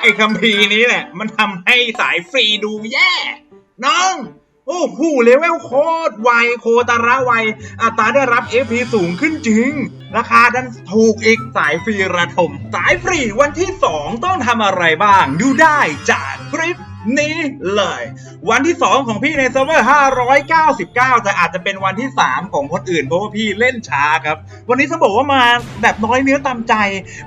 ไอ้คัมภีร์นี้แหละ มันทำให้สายฟรีดูแย่ น้อง โอ้โหเลเวลโคตรไวโคตรระไวอัตราได้รับ FP สูงขึ้นจริง ราคาดันถูกอีกสายฟรีระทม สายฟรีวันที่ 2 ต้องทำอะไรบ้าง ดูได้จากคลิป นี้เลย วันที่ 2 ของพี่ในเซิร์ฟเวอร์599 แต่อาจจะเป็นวันที่ 3 ของคนอื่นเพราะว่าพี่เล่นช้าครับ วันนี้จะบอกว่ามาแบบน้อยเนื้อตามใจ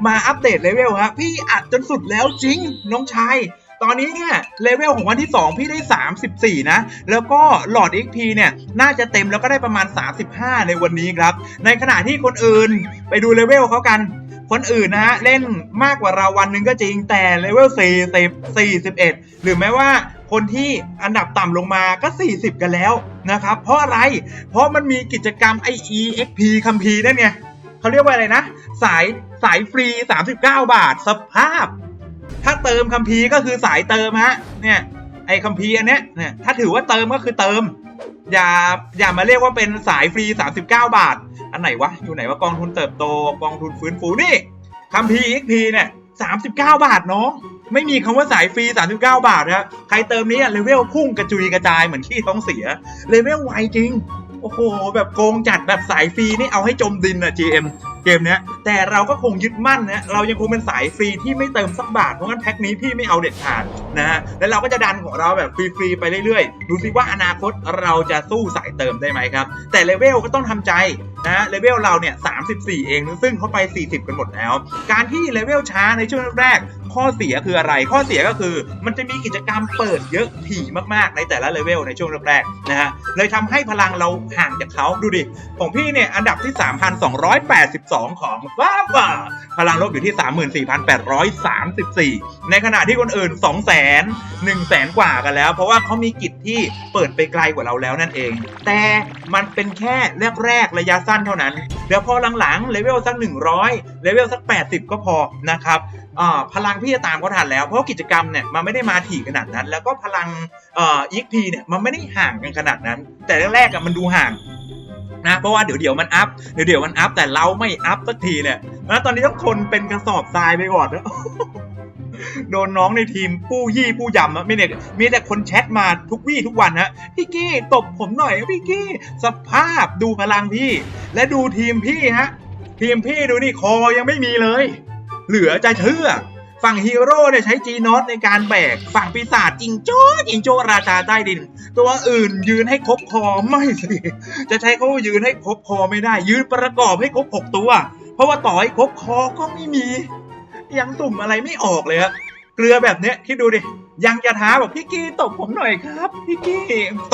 มาอัปเดตเลเวลครับพี่อัดจนสุดแล้วจริงน้องชายตอนนี้เนี่ยเลเวลของวันที่ 2 พี่ได้ 34 นะ แล้วก็หลอด XP เนี่ยน่าจะเต็มแล้วก็ได้ประมาณ 35 ในวันนี้ครับ ในขณะที่คนอื่นไปดูเลเวลเขากัน คนอื่นนะฮะเล่นมากกว่าเราวันหนึ่งก็จริงแต่เลเวล40 41 หรือแม้ว่าคนที่อันดับต่ำลงมาก็ 40 กันแล้วนะครับ เพราะอะไร เพราะมันมีกิจกรรม IEXP คัมภีร์นั่นไงเขาเรียกว่าอะไรนะ สายสายฟรี 39 บาทสภาพ ถ้าเติมคัมภีร์ก็คือสายเติมฮะเนี่ยไอคัมภีร์อันเนี้ยเนี่ยถ้าถือว่าเติมก็คือเติม อย่าอย่ามาเรียกว่าเป็นสายฟรี 39 บาท อันไหนวะอยู่ไหนว่ากองทุนเติบโตกองทุนฟื้นฟูนี่คัมภีร์ XP เนี่ย39บเก้าบาทน้องไม่มีคำว่าสายฟรี 39 บาทนะใครเติมนี้อะเลเวลพุ่งกระจุยกระจายเหมือนขี้ท้องเสีย เลเวลไวจริง โอ้โห แบบโกงจัดแบบสายฟรีนี่เอาให้จมดินอะ GM เกมเนี้ย แต่เราก็คงยึดมั่นนะ เรายังคงเป็นสายฟรีที่ไม่เติมสักบาท เพราะงั้นแพ็คนี้พี่ไม่เอาเด็ดขาดนะฮะ แล้วเราก็จะดันของเราแบบฟรีๆไปเรื่อยๆ ดูสิว่าอนาคตเราจะสู้สายเติมได้ไหมครับ แต่เลเวลก็ต้องทำใจ นะเลเวลเราเนี่ย 34 เอง ซึ่งเขาไป 40 กันหมดแล้ว การที่เลเวลช้าในช่วงแรก ข้อเสียคืออะไร ข้อเสียก็คือมันจะมีกิจกรรมเปิดเยอะถี่มากๆ ในแต่ละเลเวลในช่วงแรกๆนะฮะเลยทำให้พลังเราห่างจากเขาดูดิ ของพี่เนี่ย อันดับที่ 3,282 ของฟ้าฟ้าพลังลบอยู่ที่ 34,834 ในขณะที่คนอื่น 2 0 0 0 0 0 1แสนกว่ากันแล้ว เพราะว่าเขามีกิจที่เปิดไปไกลกว่าเราแล้วนั่นเอง แต่มันเป็นแค่แรกๆระยะสั้นเท่านั้น เดี๋ยวพอหลังๆเลเวลสัก100 เลเวลสัก 80 ก็พอนะครับอ่าพลังพี่จะตามเขาทันแล้วเพราะกิจกรรมเนี่ยมันไม่ได้มาถี่ขนาดนั้น แล้วก็พลังอ่อ EXP เนี่ยมันไม่ได้ห่างกันขนาดนั้น แต่แรกๆอะมันดูห่างนะเพราะว่าเดี๋ยวเดี๋ยวมันอัพเดี๋ยวเดี๋ยวมันอัพแต่เราไม่อัพสักทีเนี่ยนะตอนนี้ต้องทนเป็นกระสอบทรายไปก่อนนะโดนน้องในทีมปู้ยี่ปู้ยำอะไม่เนี่ยมีแต่คนแชทมาทุกวี่ทุกวันฮะพี่กี้ตบผมหน่อยพี่กี้สภาพดูพลังพี่ และดูทีมพี่ฮะ ทีมพี่ดูนี่คอยังไม่มีเลย เหลือจะเชื่อ ฝั่งฮีโร่เนี่ยใช้จีนอตในการแบก ฝั่งปีศาจจิงโจ้จิงโจ้ราชาใต้ดิน ตัวอื่นยืนให้ครบคอไม่สิจะใช้เขายืนให้ครบคอไม่ได้ ยืนประกอบให้ครบหกตัว เพราะว่าต่อให้ครบคอก็ไม่มี ยังสุ่มอะไรไม่ออกเลยครับเกลือแบบเนี้ยคิดดูดิยังจะท้าบอกพี่กี้ตบผมหน่อยครับ พี่กี้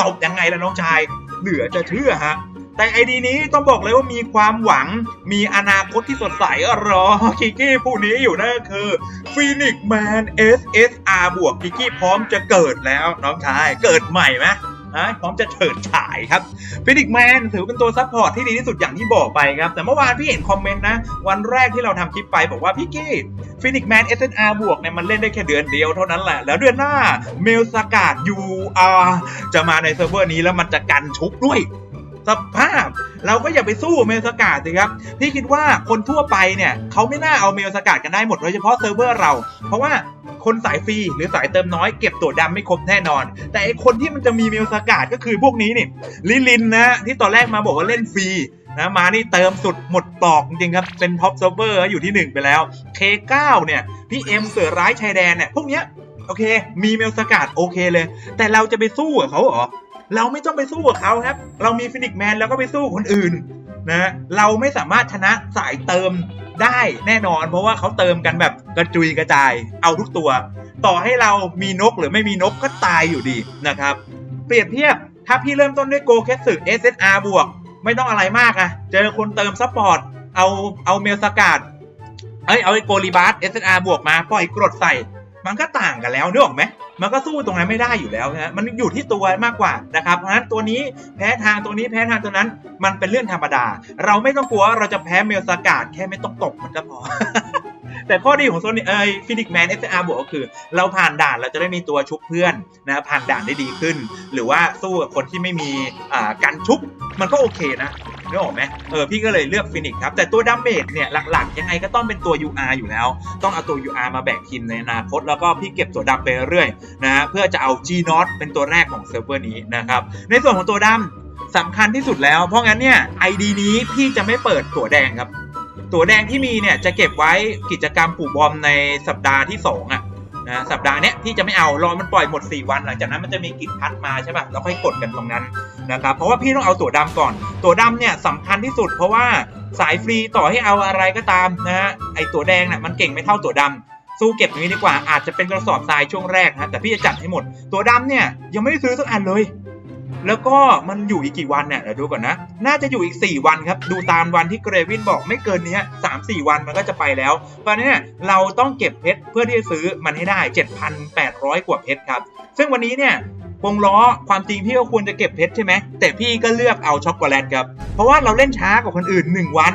ตบยังไงล่ะน้องชาย เหลือจะเชื่อฮะ แต่ไอดีนี้ต้องบอกเลยว่ามีความหวัง มีอนาคตที่สดใสรอกิกกี้ผู้นี้อยู่นั่นคือ Phoenix Man SSR บวกกิกกี้พร้อมจะเกิดแล้วน้องชาย เกิดใหม่ไหมนะพร้อมจะเฉิดฉายครับ Phoenix Man ถือเป็นตัวซัพพอร์ตที่ดีที่สุดอย่างที่บอกไปครับ แต่เมื่อวานพี่เห็นคอมเมนต์นะ วันแรกที่เราทำคลิปไปบอกว่าพี่กี้ Phoenix Man SSR บวกเนี่ยมันเล่นได้แค่เดือนเดียวเท่านั้นแหละ แล้วเดือนหน้าเมลสกาด UR จะมาในเซิร์ฟเวอร์นี้แล้วมันจะกันชุกด้วย สภาพ เราก็อย่าไปสู้เมลสกาดสิครับพี่คิดว่าคนทั่วไปเนี่ยเขาไม่น่าเอาเมลสกาดกันได้หมดโดยเฉพาะเซิร์ฟเวอร์เรา เพราะว่าคนสายฟรีหรือสายเติมน้อยเก็บตัวดำไม่ครบแน่นอน แต่ไอคนที่มันจะมีเมลสกาดก็คือพวกนี้นี่ลิลินนะที่ตอนแรกมาบอกว่าเล่นฟรีนะมานี่เติมสุดหมดตอกจริงครับ เป็นท็อปเซิร์ฟเวอร์อยู่ที่ 1 ไปแล้ว K9 เนี่ย พี่เอ็มเสือร้ายชายแดนเนี่ย พวกเนี้ย โอเค มีเมลสกาดโอเคเลย แต่เราจะไปสู้กับเขาเหรอ เราไม่ต้องไปสู้กับเขาครับ เรามีฟินิกแมนแล้วก็ไปสู้คนอื่นนะเราไม่สามารถชนะสายเติมได้แน่นอน เพราะว่าเขาเติมกันแบบกระจุยกระจาย เอาทุกตัว ต่อให้เรามีนกหรือไม่มีนกก็ตายอยู่ดีนะครับ เปรียบเทียบถ้าพี่เริ่มต้นด้วยโกแคสึ SSR บวก ไม่ต้องอะไรมากอะเจอคนเติมซัพพอร์ตเอาเอาเมลสกาดเอ้ยเอาไอโกลิบัส SSR บวกมาปล่อยกรดใส่ มันก็ต่างกันแล้วนึกออกไหม มันก็สู้ตรงนั้นไม่ได้อยู่แล้วนะมันอยู่ที่ตัวมากกว่านะครับเพราะฉะนั้นตัวนี้แพ้ทางตัวนี้แพ้ทางตัวนั้น มันเป็นเรื่องธรรมดา เราไม่ต้องกลัวเราจะแพ้เมลสกาดแค่ไม่ต้องตกมันก็พอแต่ข้อดีของโซนเอ้ยฟินิกแมนเอสอาร์บวกก็คือ เราผ่านด่านเราจะได้มีตัวชุบเพื่อนนะผ่านด่านได้ดีขึ้น หรือว่าสู้กับคนที่ไม่มีการชุบมันก็โอเคนะ นึกออกไหมเออพี่ก็เลยเลือกฟินิกครับ แต่ตัวดาเมจเนี่ยหลักๆ ยังไงก็ต้องเป็นตัว UR อยู่แล้ว ต้องเอาตัว UR มาแบกทีมในอนาคต แล้วก็พี่เก็บตัวดำไปเรื่อยนะฮะเพื่อจะเอา G n o t เป็นตัวแรกของเซิร์ฟเวอร์นี้นะครับ ในส่วนของตัวดำสำคัญที่สุดแล้ว เพราะงั้นเนี่ย ID นี้พี่จะไม่เปิดตัวแดงครับ ตัวแดงที่มีเนี่ยจะเก็บไว้กิจกรรมปลูกบอมในสัปดาห์ที่สองอะ นะสัปดาห์เนี้ยที่จะไม่เอารอมันปล่อยหมด 4 วัน หลังจากนั้นมันจะมีกลิ่นพัดมาใช่ป่ะแล้วค่อยกดกันตรงนั้นนะครับเพราะว่าพี่ต้องเอาตัวดำก่อน ตัวดำเนี่ยสำคัญที่สุด เพราะว่าสายฟรีต่อให้เอาอะไรก็ตามนะฮะไอตัวแดงน่ะมันเก่งไม่เท่าตัวดำสู้เก็บอย่างนี้ดีกว่าอาจจะเป็นกระสอบทรายช่วงแรกนะแต่พี่จะจัดให้หมด ตัวดำเนี่ยยังไม่ได้ซื้อสักอันเลย แล้วก็มันอยู่อีกกี่วันเนี่ยเดี๋ยวดูก่อนนะ น่าจะอยู่อีก 4 วันครับ ดูตามวันที่เกรวินบอกไม่เกินนี้สามสี่วันมันก็จะไปแล้ว เพราะนั้นเนี่ยเราต้องเก็บเพชรเพื่อที่จะซื้อมันให้ได้ 7,800 กว่าเพชรครับ ซึ่งวันนี้เนี่ยวงล้อความจริงพี่ก็ควรจะเก็บเพชรใช่ไหมแต่พี่ก็เลือกเอาช็อกโกแลตครับ เพราะว่าเราเล่นช้ากว่าคนอื่น 1 วัน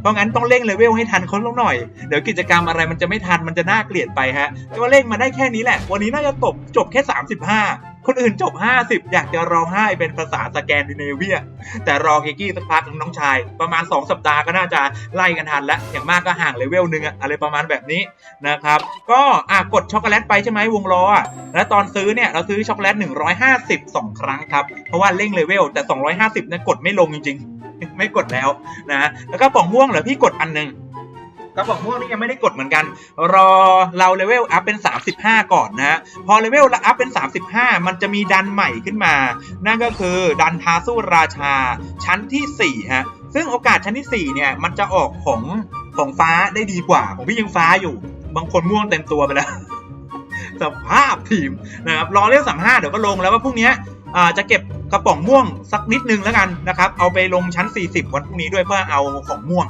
เพราะงั้นต้องเร่งเลเวลให้ทันเขาลงหน่อย เดี๋ยวกิจกรรมอะไรมันจะไม่ทันมันจะน่าเกลียดไปฮะก็เร่งมาได้แค่นี้แหละ วันนี้น่าจะตบจบแค่ 35 คนอื่นจบ 50 อยากจะร้องไห้เป็นภาษาสแกนดิเนเวีย แต่รอเกกี้สักพักนึงน้องชาย ประมาณ 2 สัปดาห์ก็น่าจะไล่กันทันแล้ว อย่างมากก็ห่างเลเวลหนึ่งอะไรประมาณแบบนี้นะครับ ก็อะกดช็อกโกแลตไปใช่ไหมวงล้อแล้วตอนซื้อเนี่ย เราซื้อช็อกโกแลต 150 2 ครั้งครับ เพราะว่าเร่งเลเวลแต่ 250เนี่ยกดไม่ลงจริง ๆ ไม่กดแล้วนะแล้วก็ป่องม่วงเหรอพี่กดอันหนึง กระป๋องม่วงนี่ยังไม่ได้กดเหมือนกัน รอเราเลเวลอัพเป็น 35 ก่อนนะพอเลเวลอัพเป็น 35 มันจะมีดันใหม่ขึ้นมา นั่นก็คือดันท้าสู้ราชาชั้นทีสี่4ฮะซึ่งโอกาสชั้นที่4เนี่ยมันจะออกของของฟ้าได้ดีกว่าของพี่ยังฟ้าอยู่ บางคนม่วงเต็มตัวไปแล้วสภาพทีมนะครับรอเลเวล35เดี๋ยวก็ลงแล้วว่าพรุ่งนี้จะเก็บกระป๋องม่วงสักนิดนึงแล้วกันนะครับ เอาไปลงชั้น 40 วันพรุ่งนี้ด้วยเพื่อเอาของม่วง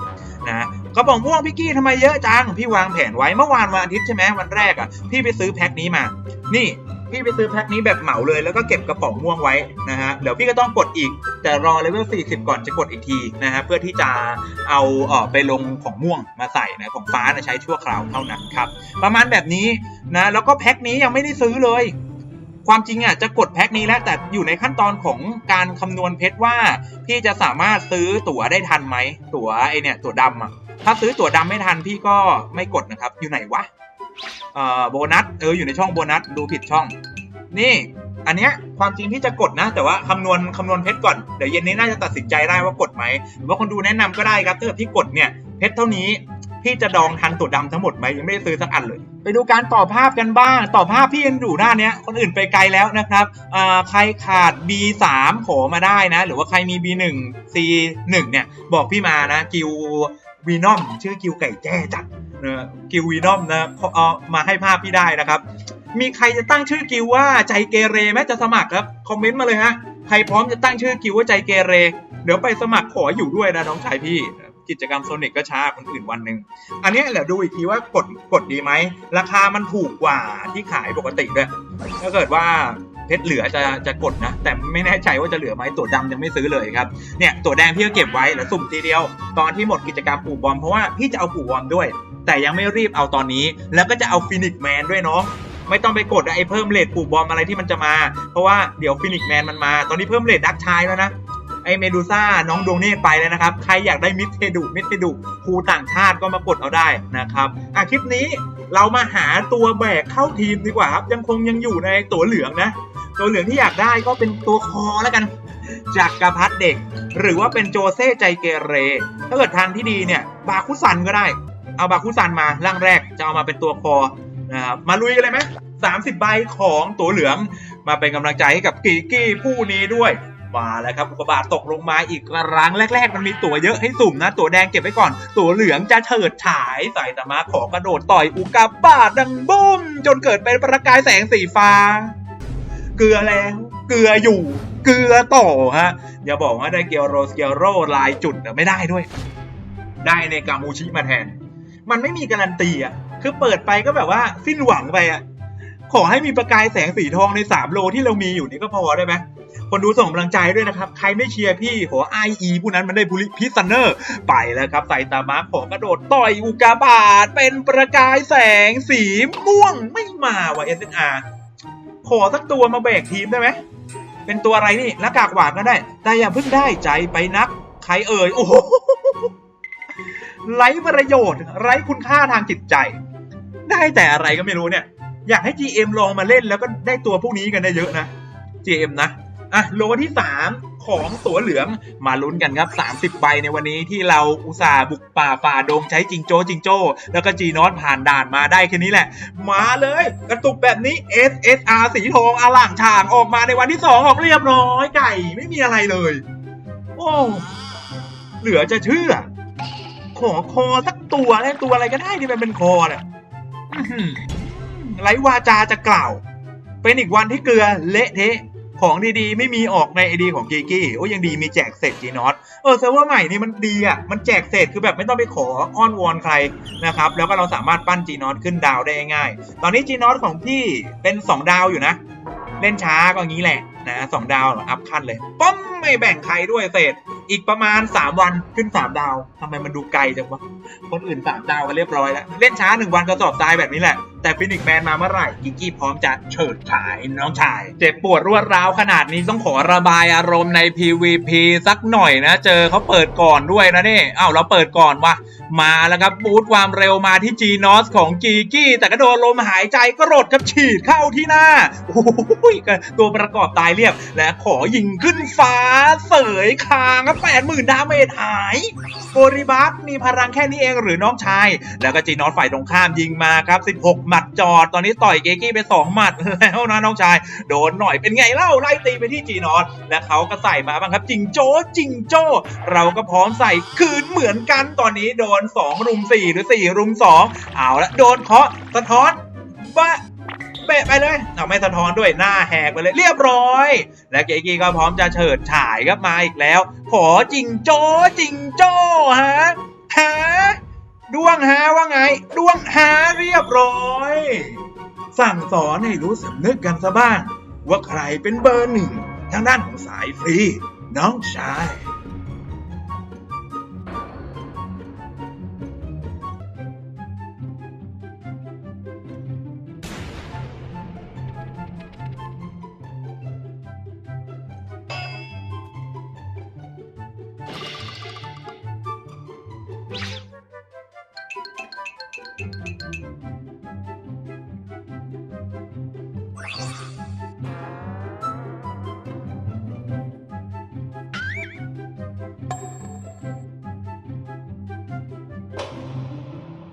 นะ กระป๋องม่วงพี่กี้ทำไมเยอะจัง พี่วางแผนไว้เมื่อวานวันอาทิตย์ใช่ไหมวันแรกอะ พี่ไปซื้อแพ็คนี้มา นี่พี่ไปซื้อแพ็คนี้แบบเหมาเลยแล้วก็เก็บกระป๋องม่วงไว้นะฮะเดี๋ยวพี่ก็ต้องกดอีก แต่รอเลเวล 40 ก่อนจะกดอีกทีนะฮะเพื่อที่จะเอาเออไปลงของม่วงมาใส่นะของฟ้านะใช้ชั่วคราวเท่านั้นครับ ประมาณแบบนี้นะแล้วก็แพ็คนี้ยังไม่ได้ซื้อเลย ความจริงอะจะกดแพ็คนี้แล้วแต่อยู่ในขั้นตอนของการคำนวณเพชรว่า พี่จะสามารถซื้อตั๋วได้ทันไหมตั๋วไอเนี่ยตั๋วดำอะ ถ้าซื้อตั๋วดำไม่ทันพี่ก็ไม่กดนะครับ อยู่ไหนวะเอ่อโบนัสเอออยู่ในช่องโบนัสดูผิดช่อง นี่อันเนี้ยความจริงพี่จะกดนะ แต่ว่าคำนวณคำนวณเพชรก่อนเดี๋ยวเย็นนี้น่าจะตัดสินใจได้ว่ากดไหมหรือว่าคนดูแนะนำก็ได้ครับถ้าเกิดพี่กดเนี่ยเพชรเท่านี้พี่จะดองทันตั๋วดำทั้งหมดไหมยังไม่ได้ซื้อสักอันเลย ไปดูการต่อภาพกันบ้าง ต่อภาพพี่ยังอยู่หน้าเนี้ยคนอื่นไปไกลแล้วนะครับใครขาด B3 ขอมาได้นะ หรือว่าใครมี B1 C1 เนี่ยบอกพี่มานะกิว วีนอมชื่อกิวไก่แจ้จัดนะกิววีนอมนะขอเอามาให้ภาพพี่ได้นะครับ มีใครจะตั้งชื่อกิวว่าใจเกเรไหมจะสมัครครับ คอมเมนต์มาเลยฮะ ใครพร้อมจะตั้งชื่อกิวว่าใจเกเร เดี๋ยวไปสมัครขออยู่ด้วยนะน้องชายพี่กิจกรรมโซนิกก็ช้าคนอื่นวันหนึ่ง อันนี้ยเดี๋ยวดูอีกทีว่ากดกดดีไหม ราคามันถูกกว่าที่ขายปกติด้วย ถ้าเกิดว่า เพชรเหลือจะจะกดนะ แต่ไม่แน่ใจว่าจะเหลือไหมตัวดำยังไม่ซื้อเลยครับเนี่ยตัวแดงพี่ก็เก็บไว้แล้วสุ่มทีเดียว ตอนที่หมดกิจกรรมปลูกบอมเพราะว่าพี่จะเอาปลูกบอมด้วย แต่ยังไม่รีบเอาตอนนี้ แล้วก็จะเอาฟินิกแมนด้วยเนาะไม่ต้องไปกดไอ้เพิ่มเลทปลูกบอมอะไรที่มันจะมา เพราะว่าเดี๋ยวฟินิกแมนมันมา ตอนนี้เพิ่มเลทดักชายแล้วนะไอเมดูซ่าน้องดวงเนตไปแล้วนะครับ ใครอยากได้มิดเทดุมิดเทดุครูต่างชาติก็มากดเอาได้นะครับอะคลิปนี้เรามาหาตัวแบกเข้าทีมดีกว่าครับ ยังคงยังอยู่ในตัวเหลืองนะ ตัวเหลืองที่อยากได้ก็เป็นตัวคอแล้วกัน จากกระพัดเด็ก หรือว่าเป็นโจเซ่ใจเกเร ถ้าเกิดทางที่ดีเนี่ยบาคุซันก็ได้ เอาบาคุซันมาร่างแรกจะเอามาเป็นตัวคอนะครับมาลุยกันเลยไหมสามสิบใบของตัวเหลืองมาเป็นกำลังใจให้กับกีกี้ผู้นี้ด้วยมาแล้วครับอุกบาตตกลงมาอีกครั้งแรก ๆ มันมีตั๋วเยอะให้สุ่มนะ ตั๋วแดงเก็บไว้ก่อน ตั๋วเหลืองจะเฉิดฉายใส่ตามาขอกระโดดต่อยอุกกาบาตดังบุ้มจนเกิดเป็นประกายแสงสีฟ้า เกลือแล้ว เกลืออยู่ เกลือต่อฮะ อย่าบอกว่าได้เกียวโรสเกียวโรลายจุดไม่ได้ด้วย ได้ในกามูชิมาแทน มันไม่มีการันตีอะ คือเปิดไปก็แบบว่าสิ้นหวังไปอะ ขอให้มีประกายแสงสีทองใน3โลที่เรามีอยู่นี่ก็พอได้ไหมคนดูส่งกำลังใจด้วยนะครับ ใครไม่เชียร์พี่ขอไออีผู้นั้นมันได้บุริพิซันเนอร์ ไปแล้วครับใส่ตามาขอกระโดดต่อยอุกาบาตเป็นประกายแสงสีม่วงไม่มาว่ะ SNR ขอสักตัวมาแบกทีมได้ไหมเป็นตัวอะไรนี่หน้ากากหวานก็ได้ แต่อย่าเพิ่งได้ใจไปนัก ใครเอ่ย โอ้โหไร้ประโยชน์ ไร้คุณค่าทางจิตใจ ได้แต่อะไรก็ไม่รู้เนี่ย อยากให้ GM ลองมาเล่นแล้วก็ได้ตัวพวกนี้กันได้เยอะนะ GM นะ อะโลที่ 3 ของตั๋วเหลืองมาลุ้นกันครับ 30 ใบในวันนี้ที่เราอุตส่าห์บุกป่าฝ่าดงใช้จิงโจ้จิงโจ้ แล้วก็จีนอตผ่านด่านมาได้แค่นี้แหละ มาเลยกระตุกแบบนี้ SSR สีทองอล่างฉางออกมาในวันที่ 2 ออกเรียบร้อยไก่ไม่มีอะไรเลย โอ้ เหลือจะเชื่อ ขอคอสักตัวแล้วตัวอะไรก็ได้ที่มันเป็นคอเนี่ยอื้อหือไรวาจาจะกล่าว เป็นอีกวันที่เกลือเละเทะ ของดีๆ ไม่มีออกในไอดีของกีกี้โอ้ยังดีมีแจกเศษจีนอตเออเซิร์ฟเวอร์ใหม่นี่มันดีอะมันแจกเศษคือแบบไม่ต้องไปขออ้อนวอนใครนะครับแล้วก็เราสามารถปั้นจีนอตขึ้นดาวได้ง่ายตอนนี้จีนอตของพี่เป็น 2 ดาวอยู่นะ เล่นช้าก็งี้แหละนะสองดาวอัพขั้นเลยป้อมไม่แบ่งใครด้วยเศษ อีกประมาณ 3 วันขึ้น 3 ดาวทำไมมันดูไกลจังวะคนอื่น 3 ดาวกันเรียบร้อยแล้ว เล่นช้า 1 วันก็สอบตายแบบนี้แหละ แต่ฟินิกแมนมาเมื่อไหร่กิกกี้พร้อมจะเฉิดฉายน้องชาย เจ็บปวดรวดร้าวขนาดนี้ต้องขอระบายอารมณ์ใน PVP สักหน่อยนะ เจอเขาเปิดก่อนด้วยนะนี่อ้าวเราเปิดก่อนวะมาแล้วครับบูทความเร็วมาที่ G n o s ของกีกี้ แต่ก็โดนลมหายใจก็รดครับฉีดเข้าที่หน้าโอ้ยตัวประกอบตายเรียบ และขอยิงขึ้นฟ้าเสยคางครับแปดหมื่นดาเมจหายโกริบัสมีพลังแค่นี้เองหรือน้องชาย แล้วก็จีนอสฝ่ายตรงข้ามยิงมาครับ 16หมัดจอดตอนนี้ต่อยเกกี้ไป2หมัดแล้วนะน้องชาย โดนหน่อยเป็นไงเล่าไล่ตีไปที่จีนอสและเขาก็ใส่มาบ้างครับจิงโจ้จิงโจ้ เราก็พร้อมใส่คืนเหมือนกันตอนนี้โดน 2 รุม 4 หรือ 4 รุม 2 เอาละโดนเคาะสะท้อนบ้าเปะไปเลยเอาไม่สะท้อนด้วยหน้าแหกไปเลยเรียบร้อย และเกกี้ก็พร้อมจะเฉิดฉายครับมาอีกแล้ว ขอจิงโจ้จิงโจ้ฮะ ด้วงฮาว่าไง ด้วงฮาเรียบร้อย สั่งสอนให้รู้สำนึกกันซะบ้าง ว่าใครเป็นเบอร์หนึ่งทางด้านของสายฟรี น้องชาย